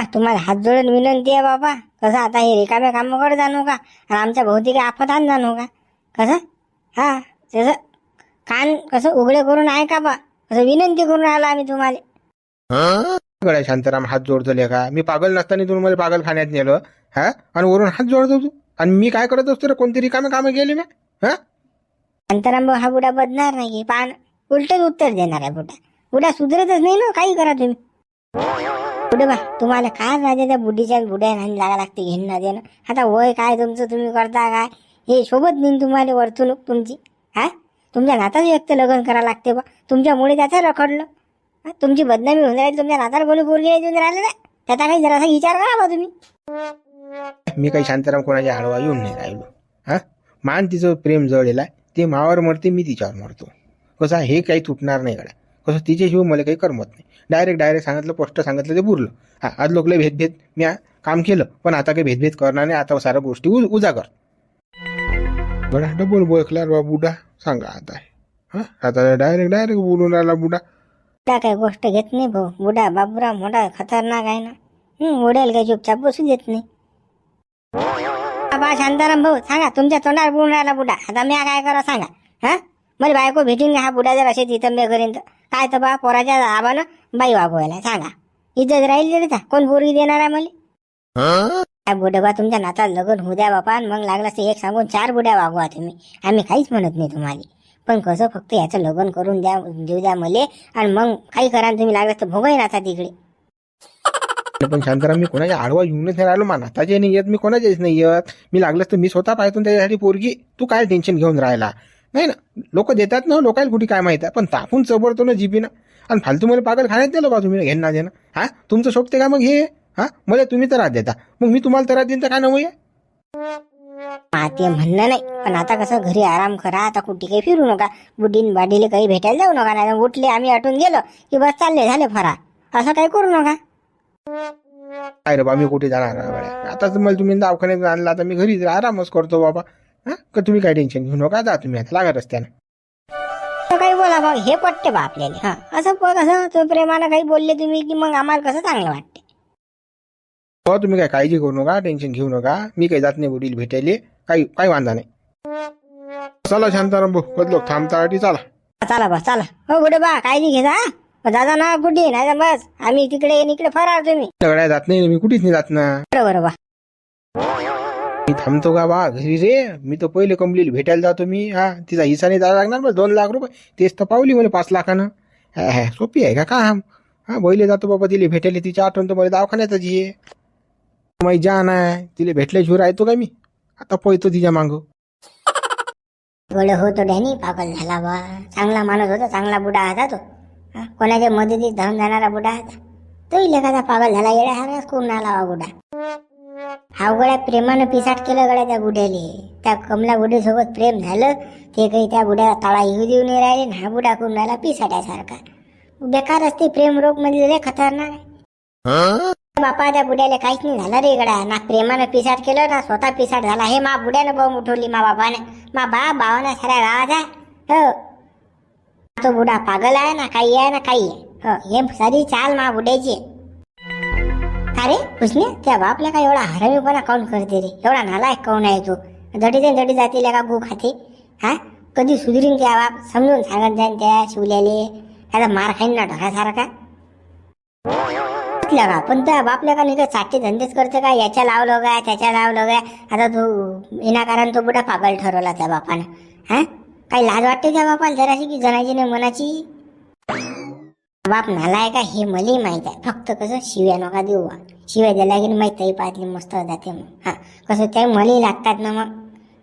बाबा तुम्हाला हात जोडून विनंती आहे बाबा. कसं आता हे रिकामे कामं कर जाणू का? आणि आमच्या भोवती काही आफत आण जाणू का? कसं? हा तसं कान कसं उघडे करून ऐका बा? कसं विनंती करून राहिलो आम्ही तुम्हाला. गड्या शांताराम हात जोडतो लेखा मी पागल नसताना तुम्ही मला पागल खाण्यात नेलं हा? आणि वरून हात जोडतो तू? आणि मी काय करत असतो रे? कोणती रिकामे कामं केली मी? हा? अंतराम भाऊ हा बुडा बदणार नाही पान उलटच उत्तर देणार आहे बुडा. बुडा सुधरतच नाही ना काही करा तुम्ही. कुठे बा तुम्हाला काय राहते त्या बुढीच्या बुढ्या नाही लागा लागते घेणं देणं. आता वय काय तुमचं तुम्ही करता काय? हे सोबत नेईन तुम्हाला वर्तणूक तुमची हा? तुमच्या नाताच व्यक्त लग्न करावं लागते बा. तुमच्यामुळे त्याचं रखडलं. तुमची बदनामी होऊन राहिली तुमच्या नाताला कोणी पोरगी देऊन राहिले ना. त्याचा काही जरासा विचार करा बा तुम्ही. मी काही शांताराम कोणाच्या आडवा येऊन नाही राहिलो. हा? मान तिचं प्रेम जळलेला आहे. ते मावर मरते मी तिच्यावर मरतो. कसं हे काही तुटणार नाही गड्या. कसं तिच्याशिवाय मला काही करमत नाही. डायरेक्ट डायरेक्ट सांगितलं स्पष्ट सांगितलं ते पुरलं हा आज लोकले भेदभेद मी काम केलं पण आता काही भेदभेद करणार नाही आता साऱ्या गोष्टी उज उजागर. बडा डबल बोलकला बा बुडा सांगा आता. हा आता डायरेक्ट डायरेक्ट बोलून राहिला बुडा. बुडा काही गोष्ट घेत नाही भाऊ. बुडा बाबूराव मोठा खतरनाक आहे ना. उडेल काही चुपचाप बसू देत नाही. बाबा शांताराम भाऊ सांगा तुमच्या तोंडावर बोलून राहिला बुडा. आता मी काय करा सांगा. हा? मला बायको भेटून हा बुडा जर असे तिथं मी करीन तर. काय तर बा पोराच्या आबानं बाई वागवायला सांगा. इज्जत राहील का कोण पोरगी देणार आहे मला? काय बुडे बा तुमच्या नातात लग्न होऊ द्या बापा मग लागलं एक सांगून चार बुड्या वागवा तुम्ही. आम्ही काहीच म्हणत नाही तुम्हाला. पण कसं फक्त याचं लग्न करून द्या देऊ द्या मले आणि मग काही करा तुम्ही लागलं तर भोगाई नाता तिकडे. पण शांताराम मी कोणाच्या आडवा येऊनच नाही राहिलो मान आताचे नाही येत मी कोणाचेच नाही येत. मी लागलंच तर मी स्वतः पाहतो त्याच्यासाठी पोरगी. तू काय टेन्शन घेऊन राहिला? नाही ना? लोक देतात ना लोकायला कुठे काय माहिती आहे? पण टाकून चबडतो ना जिबीनं आणि फालतू मला पागल खाण्यात दिलं का तुम्ही घेणं देणं. हा? तुमचं शोभते का मग हे? हा? मला तुम्ही त्रास देता. मग मी तुम्हाला त्रास देईन तर काय नवं ते म्हणणं नाही. पण आता कसं घरी आराम करा आता कुठे काही फिरू नका. बुडीन बाडीले काही भेटायला जाऊ नका नाही उठले आम्ही आटून गेलो की बस चालले झाले फरा असं काही करू नका. काय रे बा मी कुठे जाणार? आता मला तुम्ही दवाखान्यात आणला आता मी घरी आरामच करतो बाबा. हा? का तुम्ही काय टेन्शन घेऊ नका? जा तुम्ही. आता लागा रस्त्यानं असं काही बोला मग हे पटते बा आपल्याला. हा. असं प- कसं तो प्रेमानं काही बोलले तुम्ही की मग आम्हाला कसं चांगलं वाटते? हो तुम्ही काय काळजी करू नका टेन्शन घेऊ नका. मी काही जात नाही वडील भेटायले. काही काही वांधा नाही. चला शांताराम भाऊ. बदलो थांबता चला. चला बस चला. हो बुडे बा काळजी घे जा हा. दादा ना बुड्डी नाही तर बस. आम्ही तिकडे इकडे फरार तुम्ही. सगळ्या जात नाही मी कुठेच नाही जात ना. बरोबर बा. मी थांबतो का बा? घरी रे. मी तर पहिले कंप्लीट भेटायला जातो मी. हा तिचा हिसाने जायला लागणार बस दोन लाख रुपये. तेच तर पावली मला पाच लाखानं. हा, सोपी आहे का काम? हा पहिले जातो बाबा तिला भेटायला. तिची आठवण तर मला दवाखान्यातच ये. माझी जान आहे. तिला भेटल्याशिवाय राहतो का मी? आता पळतो तिच्या मागं. गोड होतो डॅनी पागल झाला बा. चांगला माणूस होता चांगला बुडा होता तो. हा, कोणाच्या मदतीत धरून जाणारा बुडा होता. तो लेखाचा पागल झाला येड्या हा कोण आला बा बुडा. हा प्रेमानं पिसाट केलं गड्या त्या बुड्याले. त्या कमला बुड्यासोबत प्रेम झालं ते काही त्या बुड्याला तळा येऊ देऊ नाही राहिले हा बुडा करून राहिला पिसाट्यासारखा. बेकार असते प्रेम रोग म्हणजे लय खतरनाक आहे. बापा त्या बुड्याला काहीच नाही झालं रे गड्या. ना प्रेमानं पिसाट केलं ना स्वतः पिसाट झाला. हे मा बुड्यानं बॉम्ब उठवली मा बापाने. मा बा बावानं साऱ्या आहे हो. तो बुडा पागल आहे ना काही आहे ना काही आहे. हो हे सारी चाल मा बुड्याची अरे उसने? त्या बापला का एवढा हरामीपणा काऊन करते रे? एवढा नालायक काऊन आहे तू? दडी जाईन दडी जाते का गु खाते. हा? कधी सुधरीन त्या बाप? समजून सांगत जाईन त्या शिवल्याले. आता मार खाईन ना ढगासारखा. का? पण त्या बापल्या का नाही तर चाटे धंदेच करते का? याच्या लावलं काय त्याच्या लावलं काय आता तो विनाकारण तो बुडा पागल ठरवला त्या बापानं. हा? काही लाज वाटते त्या बापाला जराशी की जनाची नाही मनाची? बाप नालाय का हे मलाही माहीत आहे. फक्त कसं शिव्या नका देऊ बा. शिव्या दिल्या की माहीत ताई पाहतली मस्त जाते मग. हा कसं त्या मलाही लागतात ना मग.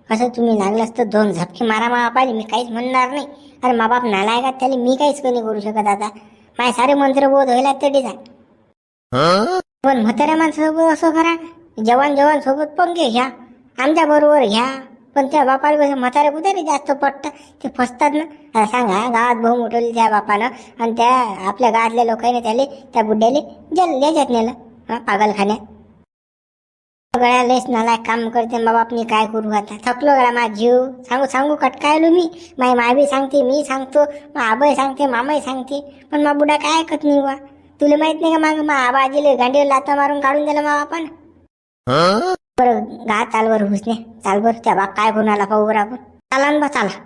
कसं तुम्ही लागलंच तर दोन झपके मारा मा बापाले मी काहीच म्हणणार नाही. अरे मा बाप नालाय का त्याला मी काहीच कमी करू शकत आता. माझे सारे मंत्र बोध व्हायला तरी जा पण म्हाताऱ्या माणसासोबत असं करा. जवान जवान सोबत पंगे घ्या. आमच्या बरोबर घ्या. पण त्या बापाला कसं म्हातारे कुठे जास्त पटतं ते फसतात ना. सांगा गावात भाऊ उठवली त्या बापानं. आणि त्या आपल्या गावातल्या लोकांनी त्याले त्या बुड्ढ्याला जल याच्यात नेलं हा पागलखान्यात गळ्या लेस नालायक काम करते मा बाप मी काय करू आता? थकलो गळा माझा जीव. सांगू सांगू कटकायलो मी. माई मावी सांगते मी सांगतो. मा आबाई सांगते मामाही सांगते. पण मा बुडा काय ऐकत नाही वा तुला माहीत नाही का मग मा आबाजीले गांडीवर लाता मारून काढून दिला मा आपण बरं गा चाल बरं हुसने. चाल बरं त्या बाप काय कोणाला पाहू बरं आपण. चाला ना बा चाला.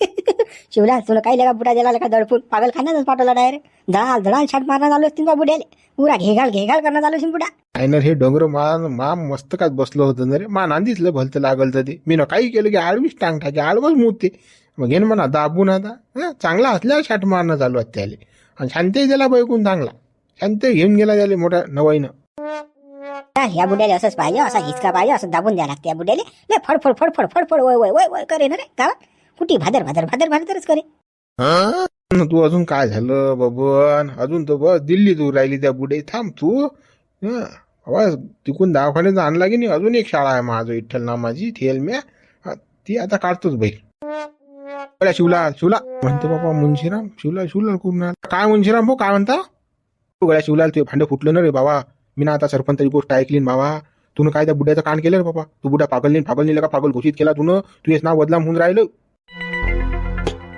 शिवला तुला काही लगा बुडा दिला का दडपून? पागल खाण्यातच पाठवला डायरेक्ट धडाल धडाल छाट मारण्यात आलो असतील बा बुड्याले. पुरा घेघाल घेघाल करणं आलो असतील बुडा आयनर हे डोंगर मान मा मस्तकात बसलो होतं ना रे. मान नांदीचलं भलतं लागल तर ते. मी ना काही केलं की आडवीच टांग टाके आडवच मुते मग घेन म्हणा दाबून आता हं, चांगला असल्यावर शाट मारणं चालू आहे त्याले. आणि शांती दिला बैकून चांगला. शांती घेऊन गेला त्याले मोठ्या नवाईनं. हा, या बुड्याले असंच पाहिजे असा हिसका पाहिजे असं दाबून द्या लागते या बुड्याले. लय फडफड फडफड फडफड वय वय वय वय करे ना रे गावात. कुठे भादर भादर भादर भादरच करे. न तू अजून काय झालं बबन? अजून तर बस दिल्ली तू राहिली त्या बुडे. थांब तू. हं, तिकून दवाखान्यात आणला की नाही अजून एक शाळा आहे माझं विठ्ठल नामाची थेल म्या हं, ती आता काढतोच बाई. शिवला शिवला. म्हणते बाबा मुंशीराम शिवला शिवला करून आला. काय मुंशीराम भाऊ काय म्हणता? तू गळ्या शिवला तुझे भांडं फुटलं ना रे बाबा. मी ना आता सरपंचाची गोष्ट ऐकली बाबा. तू काय त्या बुड्याचं कान केलं रे बाबा? तू बुड्या पागल नाही पागल नाही का पागल घोषित केला तू तुझेच नाव बदलाम होऊन राहिलं.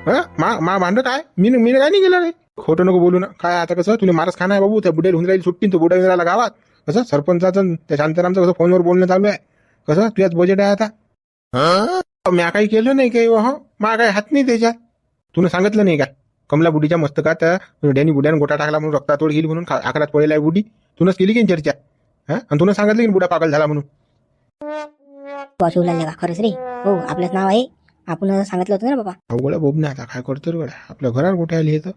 हं? मा मा भांडं काय? मी मी काय नाही केलं रे? खोटं नको बोलू ना. काय आता कसं? तुला मारच खाना आहे बाबू. त्या बुड्याला होऊन राहिली सुट्टी तो बुड्या राहिला गावात. कसं? सरपंचाचं त्या शांतारामचं कसं फोनवर बोलणं चालू आहे? कसं? तुझ्याच बजेट आहे आता? म्या काही केलं नाही काही हो? मा काही हात नाही त्याच्यात. तुला सांगितलं नाही काय कमला बुडीच्या मस्तकात अं, डॅनी बुड्यानं गोटा टाकला म्हणून रक्तातोड गेली म्हणून आकारात पडेल आहे बुडी. तुनच केली की चर्चा? हा आणि तुला सांगितलं की बुडा पागल झाला म्हणून? खरंच रे. हो आपलंच नाव आहे. आपण सांगितलं होतं ना बाबा. बोब नाही आता. काय करतो रे गड्या आपल्या घरात कुठे आली हे तर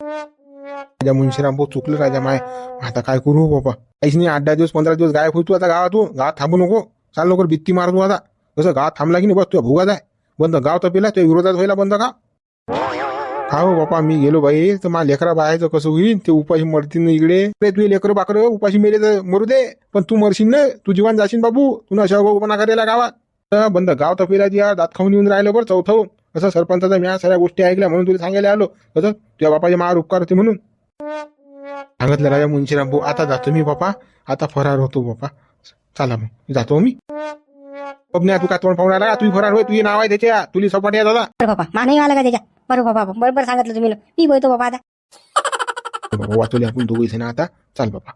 राजा मुंशीराम भाऊ चुकलं राजा माय. आता काय करू बाबा? काहीच नाही. आठ दहा दिवस पंधरा दिवस गायब होतो आता गावातून गावात थांबू नको. चाल लवकर बित्ती मारतो आता. कसं गावात थांबला की नाही? बस तुझ्या भुगाच आहे. बंद. गाव तपेला तुझ्या विरोधात व्हायला बंद का? हा हो बापा मी गेलो बाई तर मला लेकरा बायाचं कसं होईल? ते उपाशी मरतील ना इकडे. रे तुझे लेकरं बाकर उपाशी मेले तर मरू दे पण तू मरशील ना. तू जीवन जाशील बाबू. तुला अशा करायला गावात. बंद. गाव तपेला यार. दात खाऊन येऊन राहिलं बरं चौथावून कसं सरपंचाचा मी सगळ्या गोष्टी ऐकल्या म्हणून तुला सांगायला आलो. कसं तुझ्या बापाचे मार उपकार होते म्हणून. सांगितलं राजा मुंशीराम भाऊ आता जातो मी बापा. आता फरार होतो बापा. चला मग जातो मी. तू काय तोंड पाहून फरार होय तुझी नाव आहे त्याच्या तुली सपाटी आहे दादा. बरं बाबा मा नाही आला का त्याच्या? बरं बाबा बरोबर सांगितलं तुम्ही मी बोलतो बाबा आता. बाबा वाचवले आपण दोघे ना आता. चाल बापा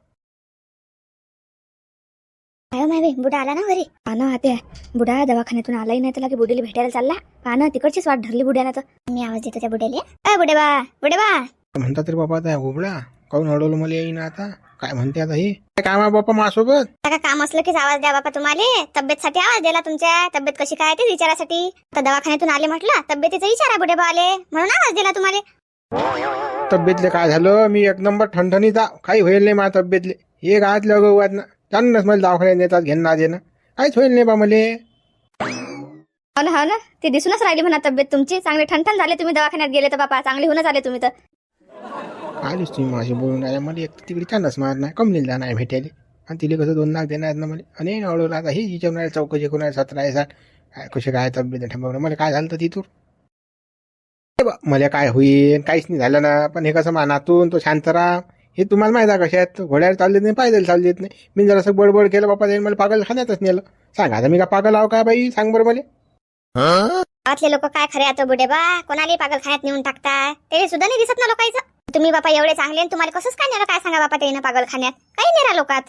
काय माहिती बुडा आला ना घरी. पानं आते बुडा दवाखान्यातून आलाही नाही त्याला की बुडीला भेटायला चालला. पानं तिकडचीच वाट धरली बुड्यानं तर. मी आवाज देतो त्या बुड्याले अय बुडे बा बुडे बा म्हणतात रे बाबा आता घोबळा काऊन अडवलं मला येईन आता? काय म्हणते आता हे? काय काम आहे बापा माझ्यासोबत? का काम असलं की आवाज द्या बापा तुम्हाला. तब्येतसाठी आवाज दिला तुमच्या. तब्येत कशी काय ते विचारासाठी? आता दवाखान्यातून आले म्हटलं. तब्येतीचा विचारा बुडे बा आले म्हणून आवाज दिला तुम्हाला. तब्येतले काय झालं? मी एक नंबर ठणठणीत आहे. काही होईल नाही माझ्या तब्येतले. हे गावातलं गवात ना त्यांनाच मला दवाखान्यात नेतात घेणं देणं काहीच होईल नाही बा मले. हो ना हो ना ते दिसूनच राहिली म्हणा तब्येत तुमची. चांगले ठणठण झाले तुम्ही दवाखान्यात गेले तर बापा. चांगले होऊनच आले तुम्ही तर. आलीच तुम्ही माझी बोलून आल्या मला एक तिकडे छानच मार नाही जाणार नाही भेटायला. आणि तिला कसं दोन लाख देणार ना मला? आणि अडवलं आता हे विचारून चौकशी करून सतरा आहे साठ काय कसे काय तब्येत ठेवलं मला काय झालं तर तिथून? मला काय होईल काहीच नाही झालं ना. पण हे कसं मानातून तो शांत राहा. हे तुम्हाला माहिती आहे कशा आहेत? घोड्याला चालले नाही पायदल चालले येत नाही. मी जरासं बडबड केलं बापा त्याने मला पागल खाण्यातच नेलं. सांगा आता मी का पागल आहो का बाई? सांग बरं मला. गावातले लोक काय खरे आता बुडे बा कोणालाही पागलखान्यात नेऊन टाकता ते सुद्धा नाही दिसत ना लोकांचं. तुम्ही बापा एवढे चांगले आणि तुम्हाला कसंच काय नेलं? काय सांगा बापा ते पागलखान्यात? काही नेरा लोकात?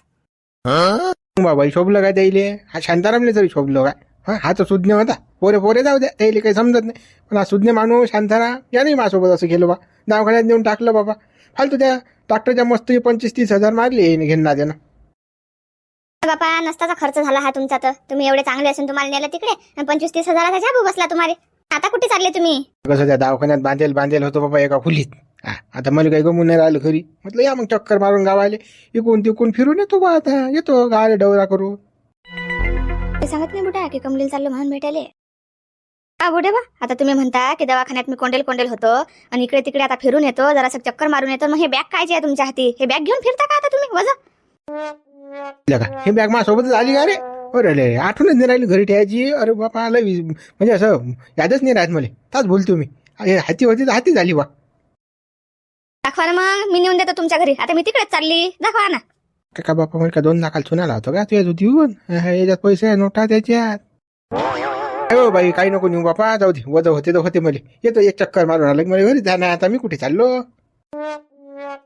बाबा शोभलं काय त्याईले. हा शांतारामले तरी शोभलं काय हा हा तर सुज्ञ होता. पोरे पोरे जाऊ द्या. त्याईले काही समजत नाही. पण हा सुज्ञ माणूस शांताराम याने माझ्यासोबत असं केलं बा. दवाखान्यात नेऊन टाकलं बाबा. फालतू त्या डॉक्टरच्या मस्त पंचवीस तीस हजार मारले येईन घेणं त्यानं बापा नसताचा खर्च झाला हा तुमचा तर. तुम्ही एवढे चांगले असून तुम्हाला नेलं तिकडे? आणि पंचवीस तीस हजाराचा जाबू बसला तुम्हाला आता कुठे चालले तुम्ही? कसं त्या दवाखान्यात बांधेल बांधेल होतो बाबा एका खुलीत. हा, आता मला काही गमून नाही राहिलं घरी म्हटलं या मग चक्कर मारून गावाले. इकून तिकून फिरून येतो बा आता. येतो गावाले डवरा करून ते सांगत नाही बुडा की कमलीला चाललो म्हणून भेटायले. हा बुडे बा आता तुम्ही म्हणता की दवाखान्यात मी कोंडेल कोंडेल होतो आणि इकडे तिकडे आता फिरून येतो जरासं चक्कर मारून येतो. मग हे बॅग काय जे आहे तुमच्या हाती? हे बॅग घेऊन फिरता का आता तुम्ही? वजा. हे बॅग माझ्यासोबतच आली का रे? अरे रे आठवणच नाही राहिली घरी ठेवायची. अरे बापा आलं वि- म्हणजे असं यादच नाही राहत मला. ताच बोलतो मी. हे हाती होती तर हाती झाली बा. दाखवा ना मग. मी नेऊन देतो तुमच्या घरी. आता मी तिकडेच चालली. दाखवा ना. का का बापा मला का दोन लाखाला चुना लावतो का? तुझ्या येऊन याच्यात पैसे आहे नोटा त्याच्यात. अयो बाई काही नको नेऊ बापा. जाऊ दे. वद होते तर होते मला येतो एक चक्कर मारून आलं. की मला घरी जाणार आता मी कुठे चाललो?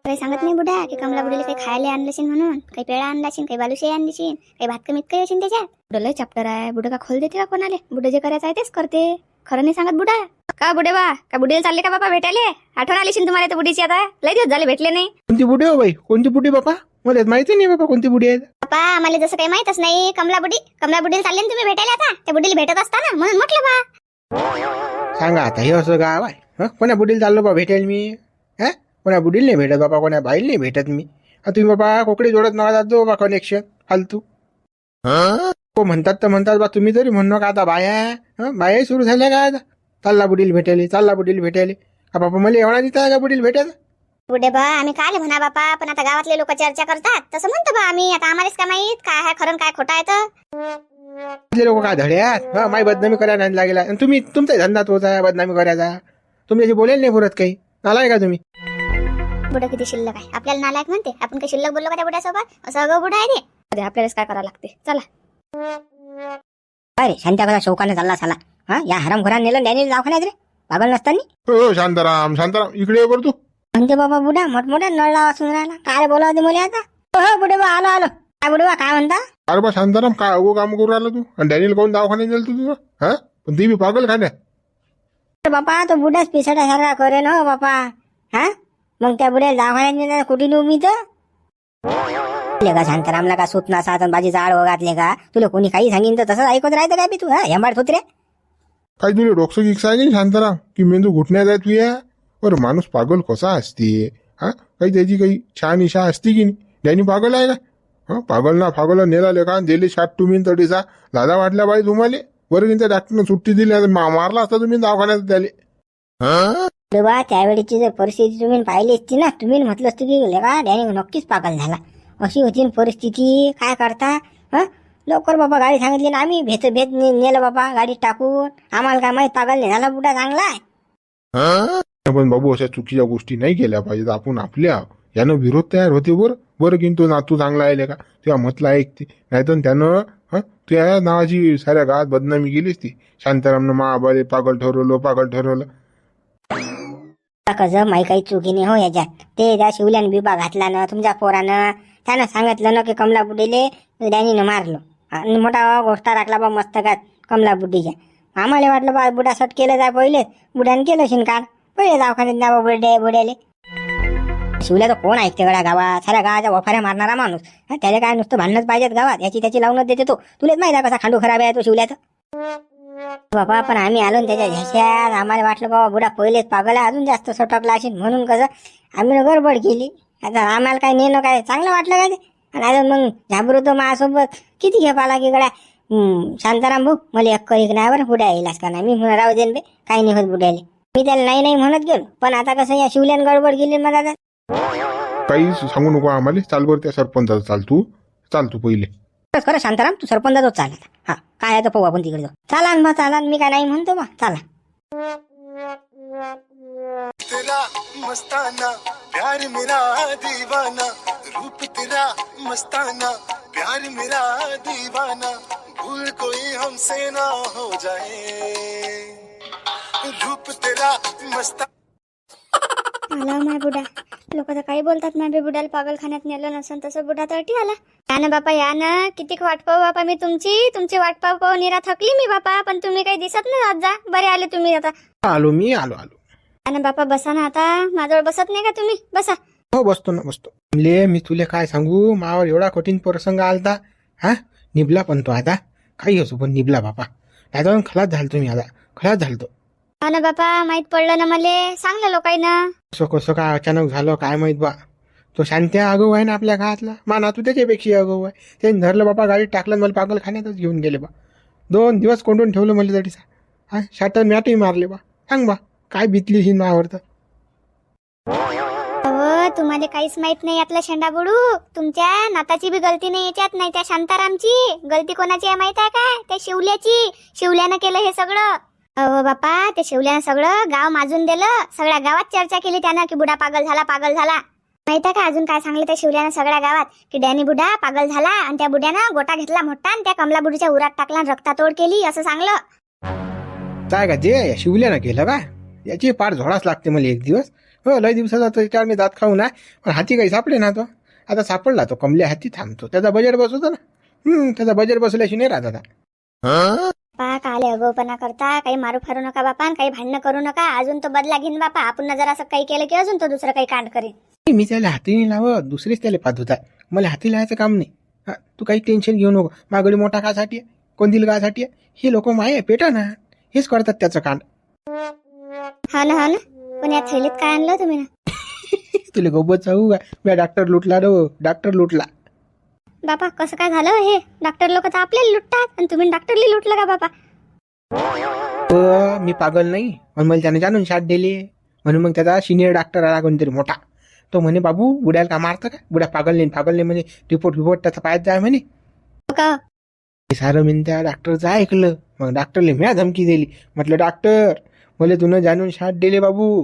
काही सांगत नाही बुड्या की कमला बुडीला काही खायला आणलंशील म्हणून. काही पेळा आणलाशील काही बालुशाही आणलीशील काही भात कमीत काही असेल त्याच्यात. बुडं लय चॅप्टर आहे. बुडं का खोल देते का कोणाले? बुडं जे करायचं आहे तेच करते. खरं नाही सांगत बुडा का बुडे बा? का बुडीला चालले का बाबा भेटायले? आठवण आलीशील तुम्हाला त्या बुडीची आता? लय दिवस झाले भेटले नाही. कोणती बुडी हो बाई? कोणती बुडी बापा? मला माहिती नाही बाबा कोणती बुडी आहे. बापा आम्हाला जसं काही माहितच नाही. कमला बुडी कमला बुडीला चालले ना तुम्ही भेटायला आता? त्या बुडीला भेटत असताना? म्हणून म्हटलं बा. सांगा आता हे असं गाव आहे. हं? कोण्या बुडीला चाललो बा भेटेल मी? हा? कोण्या बुडीला नाही भेटत बाबा कोण्या बाईला नाही भेटत मी? तुम्ही बाबा कोकडे जोडत नका जात जाऊ बा कनेक्शन फालतू. हो म्हणतात तर म्हणतात बा तुम्ही तरी म्हणू नका आता बाया हं? बायाही सुरू झाल्या का आता? चालला बुडील भेटायले चालला बुडील भेटायले का बापा मला एवढा दिसता का बुडील भेटायला बुडे बा आम्ही काय म्हणा बापा पण आता गावातले लोक चर्चा करतात. तसं म्हणतो बा आम्ही आता आम्हालाच काय माहीत? काय आहे खरं काय खोटं आहे तर? लोक काय धड्यात? हा माई बदनामी करायला नाही लागेला. आणि तुम्ही तुमचा धंदा तोच आहे बदनामी करायचा. तुम्ही त्याची बोलायला नाही पुरत काही. नालाय का तुम्ही? बुडं किती शिल्लक आहे. आपल्याला नालायक म्हणते. आपण काही शिल्लक बोललो का त्या बुड्यासोबत असं अगं बुडा आहे ते. आपल्यालाच काय करावं लागते. चला. अरे शांत्या कसा शौकाने चालला साला. हा या हरामखोराने नेलं डॅनी दवाखान्यात रे. पागल नसतानी? हो शांताराम शांताराम इकडे ये बरं तू. म्हणते बाबा बुडा मोठमोठा नळ लावा असून राहिला. काय बोलावते मला आता? हो हो बुडे बा आलो आलो. काय बुडे बा काय म्हणता? अरे बा शांताराम काय अगो काम करू राहिला तू? आणि डॅनियल कोण दवाखान्यात नेलं तू तुझं? हा? पण ती बी पागल खाण्या अरे बापा तो बुडाच पिसाड्यासारखा करेन हो बापा. हा? मग त्या बुड्याला दवाखान्यात नेणार कुठे नेऊ मी तर? का शांतारामला का सुतना सात बाजी जाळ वगातले का? तुला कोणी काही सांगीन तर तसंच ऐकत राहतं काय बी तू हा? हेंबाड रे काय तुला डोकसं गिक्स आहे की नाही शांताराम? की मेंदू घुटण्यात आहे तू या बरं माणूस पागल कसा असते? हा? काही त्याची काही छान इशा असते की नाही? डॅनी पागल आहे का? हा? पागल ना पागल नेला लेखा दिले शाट तुम्ही तडीचा दादा वाटल्या बाई तुम्हाला? बरं की त्या डॉक्टरनं सुट्टी दिली आता मा- मारला असता तुम्ही दवाखान्यात त्याले. हा त्यावेळेची जर परिस्थिती तुम्ही पाहिली असती ना तुम्ही म्हटलं असतं की लेका डॅनी नक्कीच पागल झाला. अशी होती ना परिस्थिती. काय करता? हं? लवकर बाबा गाडी सांगितली ना आम्ही. भेट भेट ने- नेलं बाबा गाडीत टाकून. आम्हाला काय माहीत पागल नाही झाला बुडा चांगला आहे. पण बाबू अशा चुकीच्या गोष्टी नाही केल्या पाहिजेत. आपण आपल्या यानं विरोध तयार होते बरं. बरं की तो नातू चांगला आहे का तेव्हा म्हटलं ऐकते नाहीतर त्यानं हं? तुझ्या नावाची साऱ्या गावात बदनामी केलीच ती. शांतारामनं महाबाले पागल ठरवलं पागल ठरवलं. कसं माही काही चुकी नाही हो याच्यात. ते त्या शिवल्यानं बिबा घातला ना तुमच्या पोरानं त्यानं सांगितलं ना की कमला बुडीले डॅनीनं मारलं. आणि मोठा गोष्टा टाकला बा मस्तकात कमला बुड्डीच्या आम्हाला वाटलं बा बुडा सट केलं जाय पहिले. बुड्यानं केलं शिनकार पहिले दवाखान्यात ना बा बुड्डे बुड्याले शिवल्या तर कोण ऐकते गड्या गावात? साऱ्या गावाच्या वफाऱ्या मारणारा माणूस. त्याला काय नुसतं भांडणच पाहिजेत गावात? याची त्याची लावूनच देते तो. तुलाच माहिती आहे कसा खांडू खराब आहे तो शिवल्याचं. बाबा पण आम्ही आलो त्याच्या झ्याशात आम्हाला वाटलं बाबा बुडा पहिलेच पागला अजून जास्त सटकला असेल म्हणून कसं? आम्ही ना गडबड केली. आता आम्हाला काय नेणं काय चांगलं वाटलं काय ते? आणि अजून मग झाबरू तो माझ्यासोबत. किती घे पाला की गड्या? शांताराम भाऊ मला एक नाही बरं बुड्या येईलाच का नाही? मी म्हणून राहू देन बे काही नाही होत बुड्याले. मी त्याला नाही नाही म्हणत गेलो. पण आता कसं या शिवल्यान गडबड केली मग आता. काही सांगू नको आम्हाला. चाल बरं त्या सरपंचाचं चाल तू. चाल तू पहिले. खरंच खरं शांताराम तू सरपंचाच चाल आता. हा काय आहे तर पाहू आपण तिकडे जाऊ. चाला बा चाला मी काय नाही म्हणतो बा चला. तेरा मस्ताना प्यार मेरा दीवाना रूप तेरा मस्ताना प्यार मेरा दीवाना भूल कोई हमसे ना हो जाए। रूप तेरा मस्ताना। आला माय बुडा लोक तर काही बोलतात माय बुडाला पागलखान्यात नेलं नसन तसं बुडा तर आला. या ना बापा या ना. किती वाट पाहू बापा मी तुमची. तुमची वाट पाहू पाहू निरा थकली मी बापा पण तुम्ही काही दिसत नाही आज जा. बरे आले तुम्ही आता. आलो मी आलो आलो. या ना बापा बसा ना आता. माझ्यावर बसत नाही का तुम्ही? बसा. हो बसतो ना बसतो. ले मी तुले काय सांगू? मावर एवढा कठीण प्रसंग आलता. हा? निबला पण तो आता. काही असो पण निबला बापा. नाही खलास झालतो मी आता. खलास झालतो. हा ना बापा माहीत पडलं ना मले. सांगलं लोकांना कसं कसं काय अचानक झालं काय माहीत बा. तो शांत्या आगाऊ आहे ना आपल्या घरातला. माना तू त्याच्यापेक्षा आगाऊ आहे. त्यांनी धरलं बापा गाडीत टाकलं आणि मला पागल खाण्यातच घेऊन गेले बा. दोन दिवस कोंडून ठेवलं मला तरीसा हा शाटर मॅटही मारले बा. सांग बा काय बितली ही मावर तर. अहो तुम्हाला काहीच माहीत नाही यातला शेंडा बुडू. तुमच्या नाताची बी गलती नाही याच्यात नाही त्या शांतारामची. गलती कोणाची आहे माहीत आहे काय? त्या शिवल्याची. शिवल्यानं केलं हे सगळं. अहो बापा ते शिवल्यानं सगळं गाव माजून दिलं. सगळ्या गावात चर्चा केली त्यानं की बुडा पागल झाला पागल झाला. माहीत आहे का अजून काय सांगलं त्या शिवल्यानं सगळ्या गावात? की डॅनी बुडा पागल झाला आणि त्या बुड्यानं गोटा घेतला मोठा आणि त्या कमला बुडीच्या उरात टाकला आणि रक्तातोड केली असं सांगलं. काय का जे या शिवल्यानं केलं का? याची पार झोडाच लागते मला एक दिवस. हो लय दिवसाचा तो त्याच्यावर मी दात खाऊ ना पण हाती काही सापडे ना तो. आता सापडला तो कमल्या हाती थांबतो. त्याचा बजेट बसवतो ना. हम्म त्याचा बजेट बसल्याशी नाही राहत आता. पा काले अगोपणा करता काही मारू फारू नका बापा काही भांडणं करू नका. अजून तो बदला घेईन बापा. आपण जर असं काही केलं की अजून तो दुसरं काही कांड करेन. मी त्याला हाती नाही लावत दुसरीच त्याला पाहत होता मला हाती लावायचं काम नाही. हा, तू काही टेन्शन घेऊ नको. मागडी मोठा कासाठी कोणतील कासाठी आहे. हे लोक माये पेटा ना. हेच करतात त्याचं कांड. हा ना हा ना. पण या थैलीत काय आणलं तुम्ही ना? तुला गोबत सांगू का? मी डॉक्टर लुटला रो डॉक्टर लुटला. बापा कसं काय झालं हे? डॉक्टर लोक तर आपल्याला लुटतात. आणि तुम्ही डॉक्टरली लुटलं का बापा अ, मी पागल नाही. पण मला त्याने जाणून शाट दिली. म्हणून मग त्याचा सिनियर डॉक्टर आला कोणतरी मोठा. तो म्हणे बाबू बुड्याला का मारतं का? बुड्या पागल नाही पागल नाही म्हणजे रिपोर्ट रिपोर्ट त्याचा पायात जाय म्हणे. हो का? हे सारं मी त्या डॉक्टरचं ऐकलं. मग डॉक्टरले म्या धमकी दिली. म्हटलं डॉक्टर मला तुनं जाणून शाट दिले बाबू.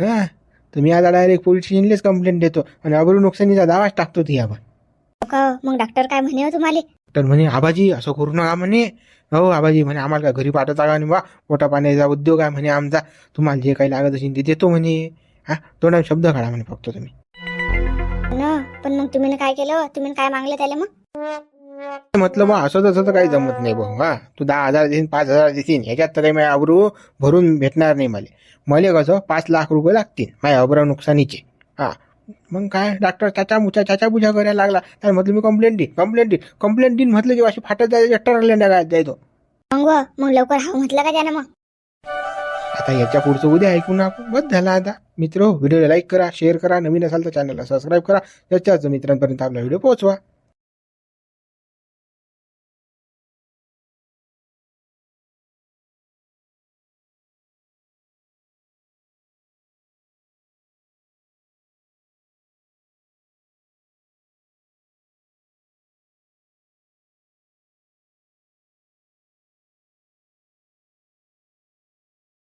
हा? तर मी आता डायरेक्ट पोलीस स्टेशनलेच कंप्लेंट देतो. आणि अब्रू नुकसानीचा दावाच टाकतो ती आपण. हो का मग डॉक्टर काय म्हणे हो तुम्हाला? तर म्हणे आबाजी असं करू नका म्हणे. हो आबाजी म्हणे आम्हाला काय घरी पाठवता का नाही बा? पोटा पाण्याचा उद्योग आहे म्हणे आमचा. तुम्हाला जे काही लागत असेल ते देतो म्हणे. हा? तोंडात शब्द काढा म्हणे फक्त तुम्ही. ना पण मग तुम्ही काय केलं? तुम्ही काय मागलं त्याला मग? म्हटलं मग असं तसं तर काही जमत नाही भाऊ हा. तू दहा हजार देशील पाच हजार देशील ह्याच्यात तर काही माझ्या अब्रू भरून भेटणार नाही मला. मला कसं? पाच लाख रुपये लागतील माझ्या अब्रा नुकसानीचे. हा. मग काय? डॉक्टर चाचा मुचा चाचा बुजा करायला लागला. तर म्हटलं मी कंप्लेंट देईन. कंप्लेंट देईन. कंप्लेंट देईन म्हटलं की अशी फाटत जायचं एक्टर जायचो. मग व, मग लवकर हा म्हटलं का त्यानं मग? आता याच्या पुढचं उद्या ऐकून आपण. बस झाला आता. मित्र व्हिडिओला लाईक करा शेअर करा. नवीन असाल तर चॅनलला सबस्क्राईब करा. त्याच्याच मित्रांपर्यंत आपला व्हिडिओ पोहोचवा.